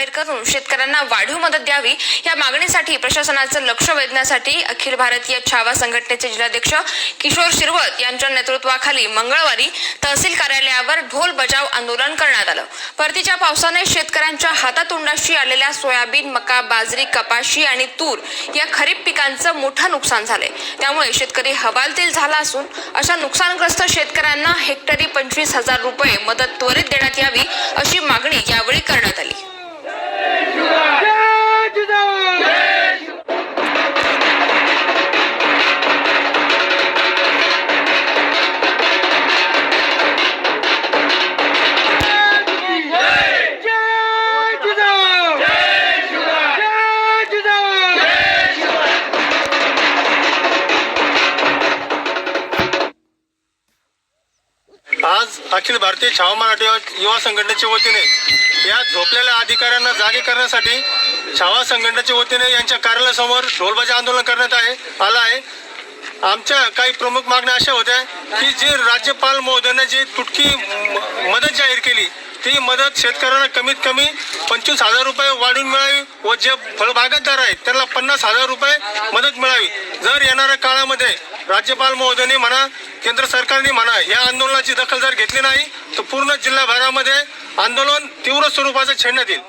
जाहीर करून शेतकऱ्यांना वाढीव मदत द्यावी या मागणीसाठी प्रशासनाचं लक्ष वेधण्यासाठी अखिल भारतीय छावा संघटनेचे जिल्हाध्यक्ष किशोर शिरवत यांच्या नेतृत्वाखाली मंगळवारी तहसील कार्यालयावर ढोल बजाव आंदोलन करण्यात आलं. परतीच्या पावसाने शेतकऱ्यांच्या हातातोंडाशी आलेल्या सोयाबीन मका बाजरी कपाशी आणि तूर या खरीप पिकांचं मोठं नुकसान झालंय. त्यामुळे शेतकरी हवालदिल झाला असून अशा नुकसानग्रस्त शेतकऱ्यांना हेक्टरी पंचवीस हजार रुपये मदत त्वरित देण्यात यावी अशी मागणी यावेळी करण्यात आली. आज अखिल भारतीय छावा मराठी युवा संघटनेच्या वतीने या झोपलेल्या अधिकाऱ्यांना जागे करण्यासाठी छावा संघटनेच्या वतीने यांच्या कार्यालयासमोर ढोलबाजी आंदोलन करण्यात आहे आलं आहे. आमच्या काही प्रमुख मागण्या अशा होत्या की जी राज्यपाल महोदयाने जी तुटकी मदत जाहीर केली ती मदत शेतकऱ्यांना कमीत कमी पंचवीस हजार रुपये वाढून मिळावी व जे फळबागतदार आहेत त्यांना पन्नास हजार रुपये मदत मिळावी. जर येणाऱ्या काळामध्ये राज्यपाल महोदयांनी म्हणा केंद्र सरकारने म्हणा या आंदोलनाची दखल जर घेतली नाही तर पूर्ण जिल्हाभरामध्ये आंदोलन तीव्र स्वरूपाचं छेडण्यात येईल.